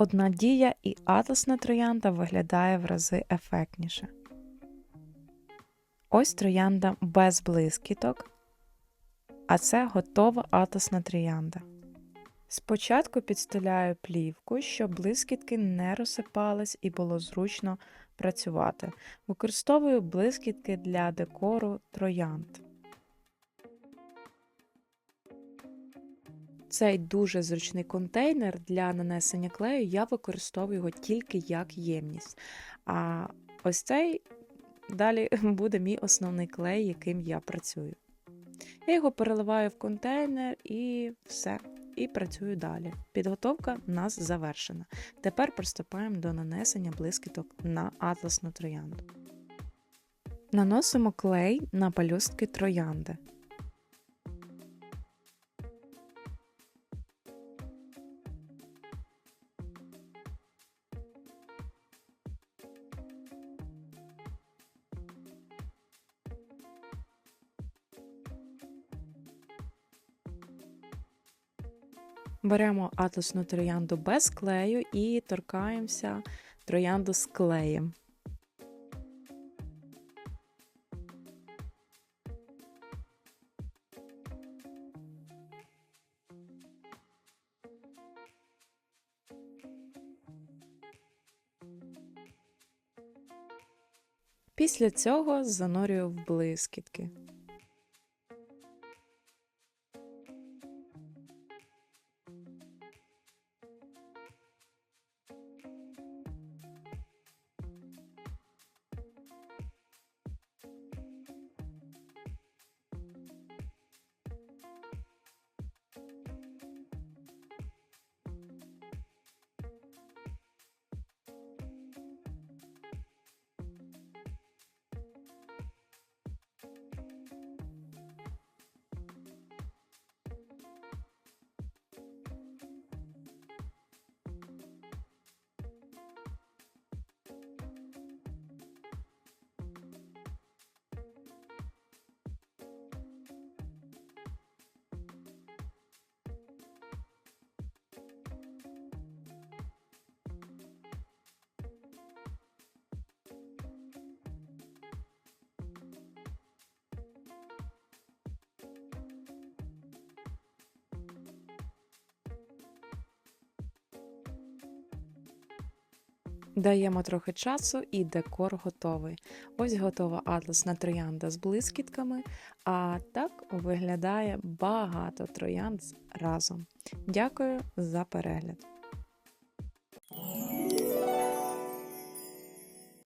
Одна дія і атласна троянда виглядає в рази ефектніше. Ось троянда без блискіток, а це готова атласна троянда. Спочатку підстеляю плівку, щоб блискітки не розсипались і було зручно працювати. Використовую блискітки для декору троянд. Цей дуже зручний контейнер для нанесення клею я використовую його тільки як ємність. А ось цей далі буде мій основний клей, яким я працюю. Я його переливаю в контейнер і все. І працюю далі. Підготовка в нас завершена. Тепер приступаємо до нанесення блискіток на атласну троянду. Наносимо клей на пелюстки троянди. Беремо атласну троянду без клею і торкаємося троянду з клеєм. Після цього занурюю в блискітки. Даємо трохи часу і декор готовий. Ось готова атласна троянда з блискітками, а так виглядає багато троянд разом. Дякую за перегляд!